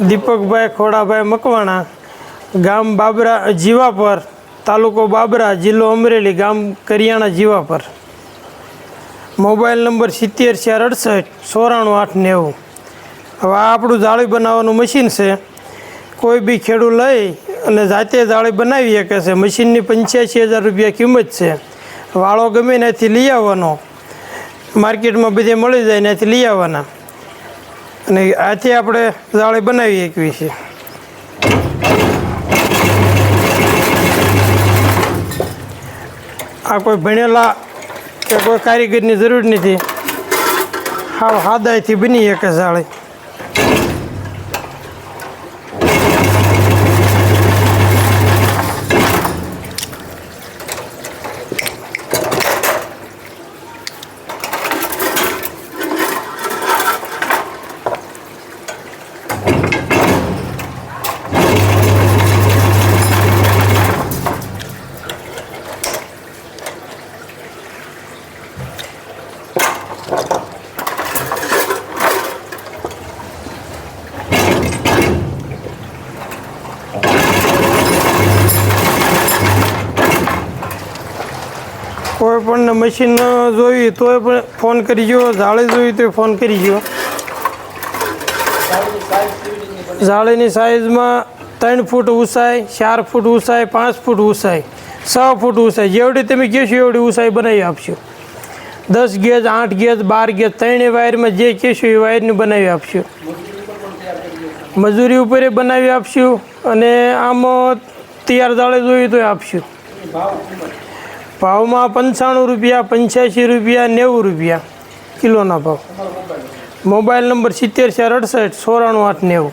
દીપકભાઈ ખોડાભાઈ મકવાણા, ગામ બાબરા, જીવાપર, તાલુકો બાબરા, જિલ્લો અમરેલી, ગામ કરિયાણા, જીવાપર. મોબાઈલ નંબર સિત્તેર ચાર અડસઠ, ચોરાણું, આઠ, નેવું. હવે આ આપણું જાળી બનાવવાનું મશીન છે. કોઈ બી ખેડૂત લઈ અને જાતે જાળી બનાવી શકે છે. મશીનની પંચ્યાસી હજાર રૂપિયા કિંમત છે. વાળો ગમે ત્યાંથી લઈ આવવાનો. માર્કેટમાં બધે મળી જાય ત્યાંથી લઈ આવવાના. અને આથી આપણે જાળી બનાવી શકીએ છીએ આ કોઈ ભણેલા કે કોઈ કારીગરની જરૂર નથી. હાવ હાદાયથી બની શકે જાળી કોઈ પણ મશીન જોઈ તોય પણ ફોન કરી જો જાળી જોઈ તો ફોન કરી જો જાળીની સાઈઝમાં ત્રણ ફૂટ ઊંચાઈ ચાર ફૂટ ઊંચાઈ પાંચ ફૂટ ઊંચાઈ છ ફૂટ ઊંચાઈ જેવડી તમે કહેશો એવડી ઊંચાઈ બનાવી આપશું દસ ગેજ, આઠ ગેજ, બાર ગેજ ત્રણેય વાયરમાં જે કહેશું એ વાયરને બનાવી આપશું. મજૂરી ઉપર બનાવી આપશું અને આમ તૈયાર જાળે જોઈએ તો આપશું. ભાવમાં પંચાણું રૂપિયા, પંચ્યાસી રૂપિયા, નેવું રૂપિયા કિલોના ભાવ. મોબાઈલ નંબર સિત્તેર ચાર અડસઠ ચોરાણું આઠ, નેવું.